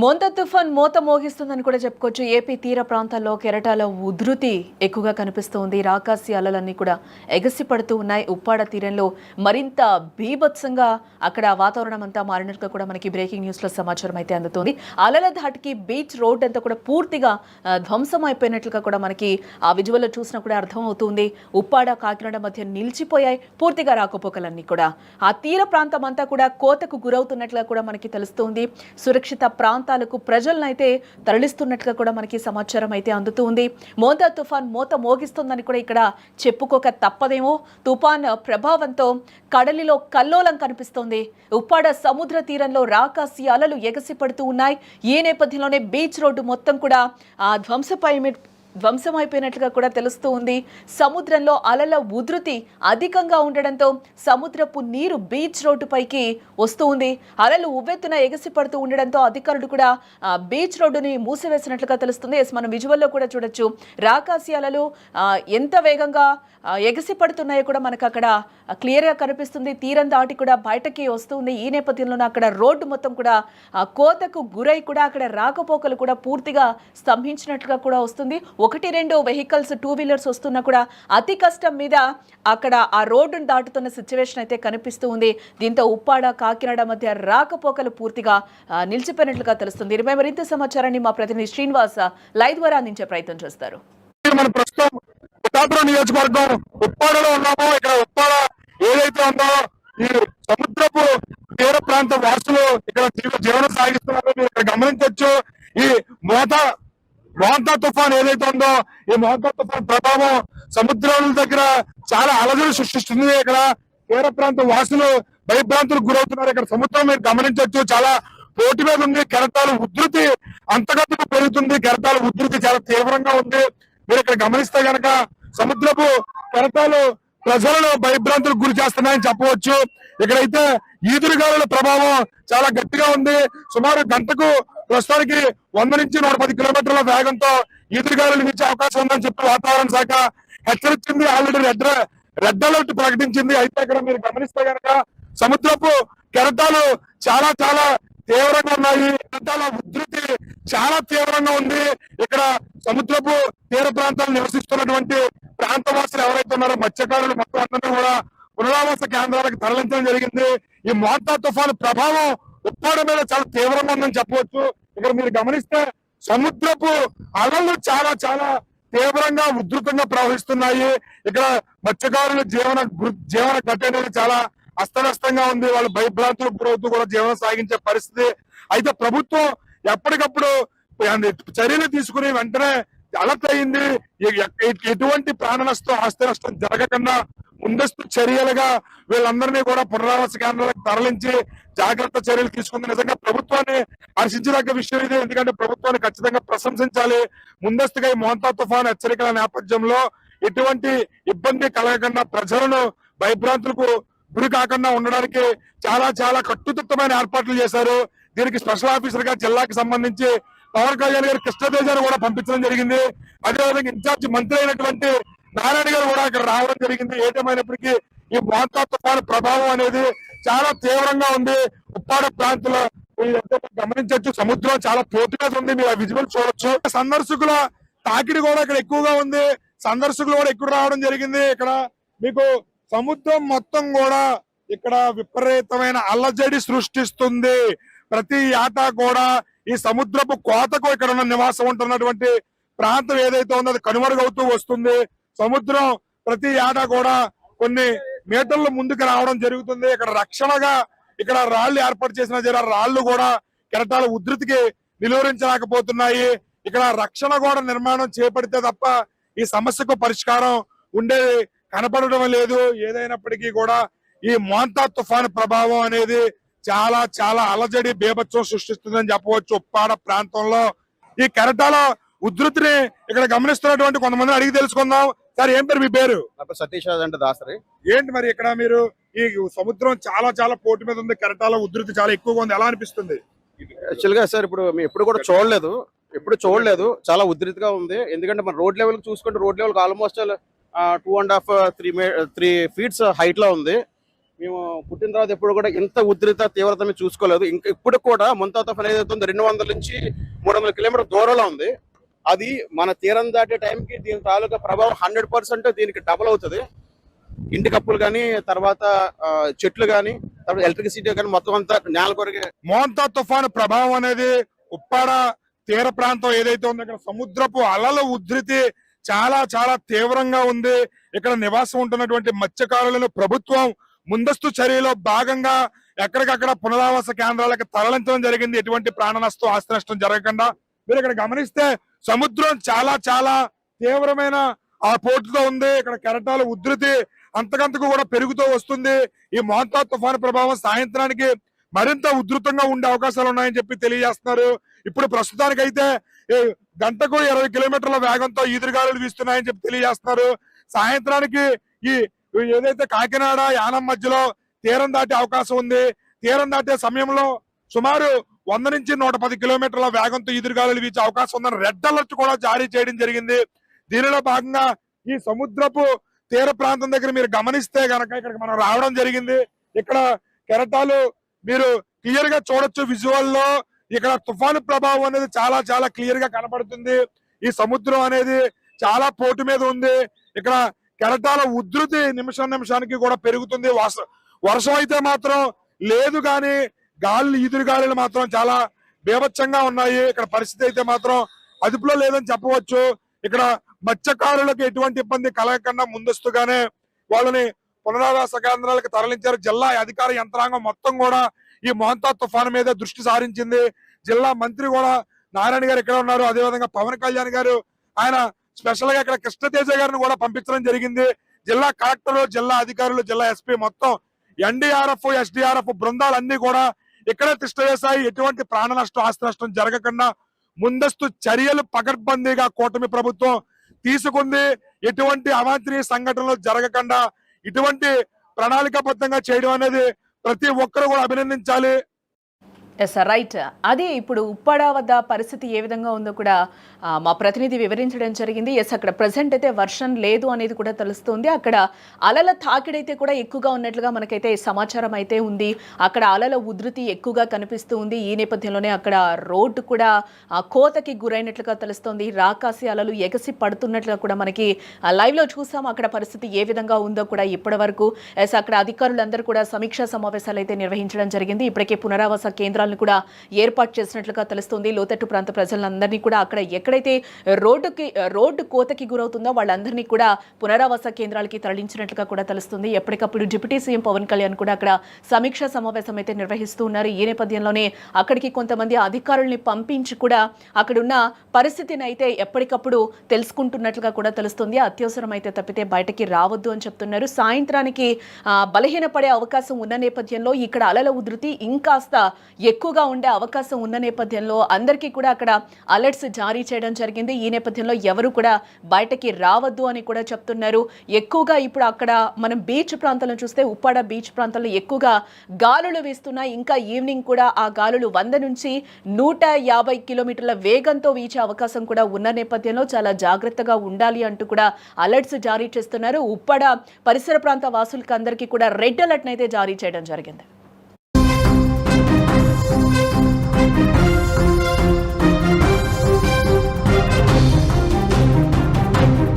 మోంత తుఫాన్ మోత మోగిస్తుందని కూడా చెప్పుకోవచ్చు. ఏపీ తీర ప్రాంతాల్లో కెరటాల ఉధృతి ఎక్కువగా కనిపిస్తోంది. రాకాసి అలలన్నీ కూడా ఎగసి పడుతూ ఉన్నాయి. ఉప్పాడ తీరంలో మరింత బీభత్సంగా అక్కడ వాతావరణం అంతా మారినట్టుగా కూడా మనకి బ్రేకింగ్ న్యూస్లో సమాచారం అయితే అందుతోంది. అలల ధాటికి బీచ్ రోడ్ అంతా కూడా పూర్తిగా ధ్వంసం అయిపోయినట్లుగా కూడా మనకి ఆ విజువల్ చూసినా కూడా అర్థం అవుతుంది ఉప్పాడ కాకినాడ మధ్య నిలిచిపోయాయి. పూర్తిగా రాకపోకలన్నీ కూడా. ఆ తీర ప్రాంతం అంతా కూడా కోతకు గురవుతున్నట్లుగా కూడా మనకి తెలుస్తోంది. సురక్షిత ప్రాంతాలకు ప్రజలను అయితే తరలిస్తున్నట్లుగా కూడా మనకి సమాచారం అయితే అందుతుంది మోంతా తుఫాన్ మోత మోగిస్తుందని కూడా ఇక్కడ చెప్పుకోక తప్పదేమో. తుఫాన్ ప్రభావంతో కడలిలో కల్లోలం కనిపిస్తోంది. ఉప్పాడ సముద్ర తీరంలో రాకాసి అలలు ఎగసిపడుతూ ఉన్నాయి. ఈ నేపథ్యంలోనే బీచ్ రోడ్డు మొత్తం కూడా ఆ ధ్వంసపై ధ్వంసమైపోయినట్లుగా కూడా తెలుస్తూ ఉంది. సముద్రంలో అలల ఉధృతి అధికంగా ఉండడంతో సముద్రపు నీరు బీచ్ రోడ్డుపైకి వస్తూ ఉంది. అలలు ఉవ్వెత్తున ఎగసి పడుతూ ఉండడంతో అధికారులు కూడా బీచ్ రోడ్డుని మూసివేసినట్లుగా తెలుస్తుంది. ఎస్ మనం విజువల్లో కూడా చూడొచ్చు. రాకాసి అలలు ఎంత వేగంగా ఎగసి పడుతున్నాయో కూడా మనకు అక్కడ క్లియర్గా కనిపిస్తుంది. తీరం దాటి కూడా బయటకి వస్తుంది ఈ నేపథ్యంలోనే అక్కడ రోడ్డు మొత్తం కూడా కోతకు గురై కూడా అక్కడ రాకపోకలు కూడా పూర్తిగా స్తంభించినట్లుగా కూడా వస్తుంది. ఒకటి రెండు వెహికల్స్ టూ వీలర్స్ వస్తున్నా కూడా అతి కష్టం మీద అక్కడ ఆ రోడ్డును దాటుతున్న సిచ్యువేషన్ అయితే కనిపిస్తూ ఉంది. దీంతో ఉప్పాడ కాకినాడ మధ్య రాకపోకలు పూర్తిగా నిలిచిపోయినట్లుగా తెలుస్తుంది. ఇరవై మరింత సమాచారాన్ని మా ప్రతినిధి శ్రీనివాస్ లైవ్ ద్వారా అందించే ప్రయత్నం చేస్తారు. మన ప్రస్తుతం పిఠాపురం నియోజకవర్గం ఉప్పాడలో ఉన్నాము. ఇక్కడ ఉప్పాడ ఏదైతే ఉందో ఈ సముద్రపు తీర ప్రాంత వాసులు ఇక్కడ జీవనం సాగిస్తున్నారో. మీరు ఇక్కడ గమనించవచ్చు ఈ మోత మోంతా తుఫాన్ ఏదైతే ఉందో ఈ మోంతా తుఫాన్ ప్రభావం సముద్రాల దగ్గర చాలా అలజడి సృష్టిస్తుంది. ఇక్కడ తీర ప్రాంత వాసులు భయభ్రాంతులకు గురవుతున్నారు. ఇక్కడ సముద్రం మీరు గమనించవచ్చు చాలా పోటీ మీద ఉంది. కెరటాలు ఉధృతి అంతగతుకు పెరుగుతుంది. కెరటాల ఉధృతి చాలా తీవ్రంగా ఉంది. మీరు ఇక్కడ గమనిస్తే గనక సముద్రపు కెరటాలు ప్రజలను భయభ్రాంతులకు గురి చేస్తున్నాయని చెప్పవచ్చు. ఇక్కడైతే ఈదురుగాలుల ప్రభావం చాలా గట్టిగా ఉంది. సుమారు గంటకు ప్రస్తుతానికి వంద నుంచి నూట పది కిలోమీటర్ల వేగంతో ఈదురుగాలులు వీచే అవకాశం ఉందని చెప్పి వాతావరణ శాఖ హెచ్చరించింది. ఆల్రెడీ రెడ్ రెడ్ అలర్ట్ ప్రకటించింది. అయితే ఇక్కడ మీరు గమనిస్తే కనుక సముద్రపు కెరటాలు చాలా చాలా తీవ్రంగా ఉన్నాయి. కెరటాల ఉధృతి చాలా తీవ్రంగా ఉంది. ఇక్కడ సముద్రపు తీర ప్రాంతాలు నివసిస్తున్నటువంటి ప్రాంతవాసులు ఎవరైతే ఉన్నారో మత్స్యకారులు మొత్తం అందరినీ కూడా పునరావాస కేంద్రాలకు తరలించడం జరిగింది. ఈ మోటా తుఫాను ప్రభావం ఉప్పాడ మీద చాలా తీవ్రంగా ఉందని చెప్పవచ్చు. ఇక్కడ మీరు గమనిస్తే సముద్రపు అలలు చాలా చాలా తీవ్రంగా ఉధృతంగా ప్రవహిస్తున్నాయి. ఇక్కడ మత్స్యకారుల జీవన జీవన గతి అనేది చాలా అస్తవ్యస్తంగా ఉంది. వాళ్ళు భయభ్రాంతులు గురవుతూ కూడా జీవనం సాగించే పరిస్థితి. అయితే ప్రభుత్వం ఎప్పటికప్పుడు చర్యలు తీసుకుని వెంటనే అలర్ట్ అయింది. ఎటువంటి ప్రాణ నష్టం ఆస్తి నష్టం జరగకుండా ముందస్తు చర్యలుగా వీళ్ళందరినీ కూడా పునరావాస కేంద్రాలకు తరలించి జాగ్రత్త చర్యలు తీసుకుంది. నిజంగా ప్రభుత్వాన్ని హర్షించదగ్గ విషయం ఇది. ఎందుకంటే ప్రభుత్వాన్ని ఖచ్చితంగా ప్రశంసించాలి. ముందస్తుగా ఈ మోంతా తుఫాన్ హెచ్చరికల నేపథ్యంలో ఎటువంటి ఇబ్బంది కలగకుండా ప్రజలను భయభ్రాంతులకు గురి కాకుండా ఉండడానికి చాలా చాలా కట్టుదిట్టమైన ఏర్పాట్లు చేశారు. దీనికి స్పెషల్ ఆఫీసర్గా జిల్లాకి సంబంధించి పవన్ కళ్యాణ్ గారు కృష్ణతేజ కూడా పంపించడం జరిగింది. అదేవిధంగా ఇన్ఛార్జ్ మంత్రి అయినటువంటి నారాయణ గారు కూడా ఇక్కడ రావడం జరిగింది. ఏదేమైనప్పటికీ ఈ మోతా తుఫాను ప్రభావం అనేది చాలా తీవ్రంగా ఉంది. ఉప్పాడ ప్రాంతంలో గమనించవచ్చు. సముద్రం చాలా పోటుగా ఉంది. మీరు ఆ విజువల్ చూడొచ్చు. సందర్శకుల తాకిడి కూడా ఇక్కడ ఎక్కువగా ఉంది. సందర్శకులు కూడా ఎక్కువ రావడం జరిగింది. ఇక్కడ మీకు సముద్రం మొత్తం కూడా ఇక్కడ విపరీతమైన అల్లజడి సృష్టిస్తుంది. ప్రతి ఏటా కూడా ఈ సముద్రపు కోతకు ఇక్కడ ఉన్న నివాసం ఉంటున్నటువంటి ప్రాంతం ఏదైతే ఉందో అది కనుమరుగవుతూ వస్తుంది. సముద్రం ప్రతి ఏటా కూడా కొన్ని మీటర్లు ముందుకు రావడం జరుగుతుంది. ఇక్కడ రక్షణగా ఇక్కడ రాళ్ళు ఏర్పాటు చేసిన జర రాళ్ళు కూడా కెరటాల ఉధృతికి నిలువరించలేకపోతున్నాయి. ఇక్కడ రక్షణ గోడ నిర్మాణం చేపడితే తప్ప ఈ సమస్యకు పరిష్కారం ఉండేది కనపడడం లేదు. ఏదైనప్పటికీ కూడా ఈ మోంతా తుఫాను ప్రభావం అనేది చాలా చాలా అలజడి బీభత్సం సృష్టిస్తుందని చెప్పవచ్చు. ఉప్పాడ ప్రాంతంలో ఈ కెరటాల ఉధృతిని ఇక్కడ గమనిస్తున్నటువంటి కొంతమంది అడిగి తెలుసుకుందాం. సార్ ఏం పేరు మీ పేరు? సతీష్ అంటే దాసరి. ఏంటి మరి ఇక్కడ మీరు ఈ సముద్రం చాలా చాలా పోటీ మీద ఉంది కెరటాల ఉధృతి చాలా ఎక్కువగా ఉంది ఎలా అనిపిస్తుంది? యాక్చువల్గా సార్ ఇప్పుడు మేము ఎప్పుడు కూడా చూడలేదు ఎప్పుడు చూడలేదు చాలా ఉధృతిగా ఉంది. ఎందుకంటే మన రోడ్ లెవెల్ చూసుకుంటే road level almost two and half three three feets హైట్లో ఉంది. మేము పుట్టిన తర్వాత ఎప్పుడు కూడా ఇంత ఉధృత తీవ్రత మేము చూసుకోలేదు. ఇంకా ఇప్పుడు కూడా ముంతా తుఫాన్ ఏదైతే ఉందో రెండు వందల నుంచి మూడు వందల కిలోమీటర్ దూరంలో ఉంది. అది మన తీరం దాటే టైంకి దీని తాలూకా ప్రభావం హండ్రెడ్ పర్సెంట్ దీనికి డబల్ అవుతుంది. ఇంటి కప్పులు కానీ తర్వాత చెట్లు కానీ తర్వాత ఎలక్ట్రిసిటీ కానీ మొత్తం అంతా నేల కొరకే మోంతా తుఫాను ప్రభావం అనేది ఉప్పాడ తీర ప్రాంతం ఏదైతే ఉందో ఇక్కడ సముద్రపు అలల ఉధృతి చాలా చాలా తీవ్రంగా ఉంది. ఇక్కడ నివాసం ఉంటున్నటువంటి మత్స్యకారులను ప్రభుత్వం ముందస్తు చర్యలో భాగంగా ఎక్కడికక్కడ పునరావాస కేంద్రాలకు తరలించడం జరిగింది. ఎటువంటి ప్రాణ నష్టం ఆస్తి నష్టం జరగకుండా మీరు ఇక్కడ గమనిస్తే సముద్రం చాలా చాలా తీవ్రమైన ఆ పోటుతో ఉంది. ఇక్కడ కెరటాల ఉధృతి అంతకంతకు కూడా పెరుగుతూ వస్తుంది. ఈ మోంతా తుఫాను ప్రభావం సాయంత్రానికి మరింత ఉధృతంగా ఉండే అవకాశాలు ఉన్నాయని చెప్పి తెలియజేస్తున్నారు. ఇప్పుడు ప్రస్తుతానికైతే అయితే గంటకు ఇరవై కిలోమీటర్ల వేగంతో ఈదురుగాలు వీస్తున్నాయని చెప్పి తెలియజేస్తున్నారు. సాయంత్రానికి ఈ ఏదైతే కాకినాడ యానం మధ్యలో తీరం దాటే అవకాశం ఉంది. తీరం దాటే సమయంలో సుమారు వంద నుంచి నూట పది కిలోమీటర్ల వేగంతో ఎదురుగాలు వీచే అవకాశం ఉందని రెడ్ అలర్ట్ కూడా జారీ చేయడం జరిగింది. దీనిలో భాగంగా ఈ సముద్రపు తీర ప్రాంతం దగ్గర మీరు గమనిస్తే గనక ఇక్కడికి మనం రావడం జరిగింది. ఇక్కడ కెరటాలు మీరు క్లియర్గా చూడొచ్చు విజువల్లో. ఇక్కడ తుఫాను ప్రభావం అనేది చాలా చాలా క్లియర్గా కనపడుతుంది. ఈ సముద్రం అనేది చాలా పోటు మీద ఉంది. ఇక్కడ కెరటాల ఉధృతి నిమిషం నిమిషానికి కూడా పెరుగుతుంది. వర్షం అయితే మాత్రం లేదు కానీ గాలి ఈదురు గాలులు మాత్రం చాలా బీభత్సంగా ఉన్నాయి. ఇక్కడ పరిస్థితి అయితే మాత్రం అదుపులో లేదని చెప్పవచ్చు. ఇక్కడ మత్స్యకారులకు ఎటువంటి ఇబ్బంది కలగకుండా ముందస్తుగానే వాళ్ళని పునరావాస కేంద్రాలకు తరలించారు. జిల్లా అధికార యంత్రాంగం మొత్తం కూడా ఈ మోహంతా తుఫాను మీద దృష్టి సారించింది. జిల్లా మంత్రి కూడా నారాయణ గారు ఇక్కడ ఉన్నారు. అదేవిధంగా పవన్ కళ్యాణ్ గారు ఆయన స్పెషల్గా ఇక్కడ కృష్ణతేజ గారిని కూడా పంపించడం జరిగింది. జిల్లా కలెక్టర్ జిల్లా అధికారులు జిల్లా ఎస్పీ మొత్తం ఎన్డీఆర్ఎఫ్ ఎస్డీఆర్ఎఫ్ బృందాలన్నీ కూడా ఇక్కడే తిష్ట వేశాయి ఎటువంటి ప్రాణ నష్టం ఆస్తి నష్టం జరగకుండా ముందస్తు చర్యలు పకడ్బందీగా కూటమి ప్రభుత్వం తీసుకుంది. ఎటువంటి అవాంఛనీయ సంఘటనలు జరగకుండా ఇటువంటి ప్రణాళికాబద్ధంగా చేయడం అనేది ప్రతి ఒక్కరు కూడా అభినందించాలి. ఎస్ రైట్ అదే ఇప్పుడు ఉప్పాడ వద్ద పరిస్థితి ఏ విధంగా ఉందో కూడా మా ప్రతినిధి వివరించడం జరిగింది. ఎస్ అక్కడ ప్రజెంట్ అయితే వర్షం లేదు అనేది కూడా తెలుస్తుంది. అక్కడ అలల తాకిడైతే కూడా ఎక్కువగా ఉన్నట్లుగా మనకైతే సమాచారం అయితే ఉంది. అక్కడ అలల ఉధృతి ఎక్కువగా కనిపిస్తూ ఉంది. ఈ నేపథ్యంలోనే అక్కడ రోడ్డు కూడా ఆ, కోతకి గురైనట్లుగా తెలుస్తోంది. రాకాసి అలలు ఎగసి పడుతున్నట్లుగా కూడా మనకి లైవ్లో చూసాం అక్కడ పరిస్థితి ఏ విధంగా ఉందో కూడా ఇప్పటి వరకు ఎస్ అక్కడ అధికారులందరూ కూడా సమీక్షా సమావేశాలు అయితే నిర్వహించడం జరిగింది. ఇప్పటికే పునరావాస కేంద్రాలు కేంద్రాలను కూడా ఏర్పాటు చేసినట్లుగా తెలుస్తుంది. లోతట్టు ప్రాంత ప్రజలందరినీ కూడా అక్కడ ఎక్కడైతే రోడ్డుకి రోడ్డు కోతకి గురవుతుందో వాళ్ళందరినీ కూడా పునరావాస కేంద్రాలకి తరలించినట్లుగా కూడా తెలుస్తుంది. ఎప్పటికప్పుడు డిప్యూటీ సీఎం పవన్ కళ్యాణ్ కూడా అక్కడ సమీక్షా సమావేశం అయితే నిర్వహిస్తూ ఉన్నారు. ఈ నేపథ్యంలోనే అక్కడికి కొంతమంది అధికారుల్ని పంపించి కూడా అక్కడున్న పరిస్థితిని అయితే ఎప్పటికప్పుడు తెలుసుకుంటున్నట్లుగా కూడా తెలుస్తుంది. అత్యవసరం అయితే తప్పితే బయటకి రావద్దు అని చెప్తున్నారు. సాయంత్రానికి బలహీన బలహీనపడే అవకాశం ఉన్న నేపథ్యంలో ఇక్కడ అలల ఉధృతి ఇంకాస్త ఎక్కువగా ఉండే అవకాశం ఉన్న నేపథ్యంలో అందరికీ కూడా అక్కడ అలర్ట్స్ జారీ చేయడం జరిగింది. ఈ నేపథ్యంలో ఎవరు కూడా బయటకి రావద్దు అని కూడా చెప్తున్నారు. ఎక్కువగా ఇప్పుడు అక్కడ మనం బీచ్ ప్రాంతాలను చూస్తే ఉప్పాడ బీచ్ ప్రాంతంలో ఎక్కువగా గాలులు వీస్తున్నాయి. ఇంకా ఈవినింగ్ కూడా ఆ గాలులు వంద నుంచి నూట యాభై కిలోమీటర్ల వేగంతో వీచే అవకాశం కూడా ఉన్న నేపథ్యంలో చాలా జాగ్రత్తగా ఉండాలి అంటూ కూడా అలర్ట్స్ జారీ చేస్తున్నారు. ఉప్పాడ పరిసర ప్రాంత వాసులకి అందరికీ కూడా రెడ్ అలర్ట్ అయితే జారీ చేయడం జరిగింది. Thank you.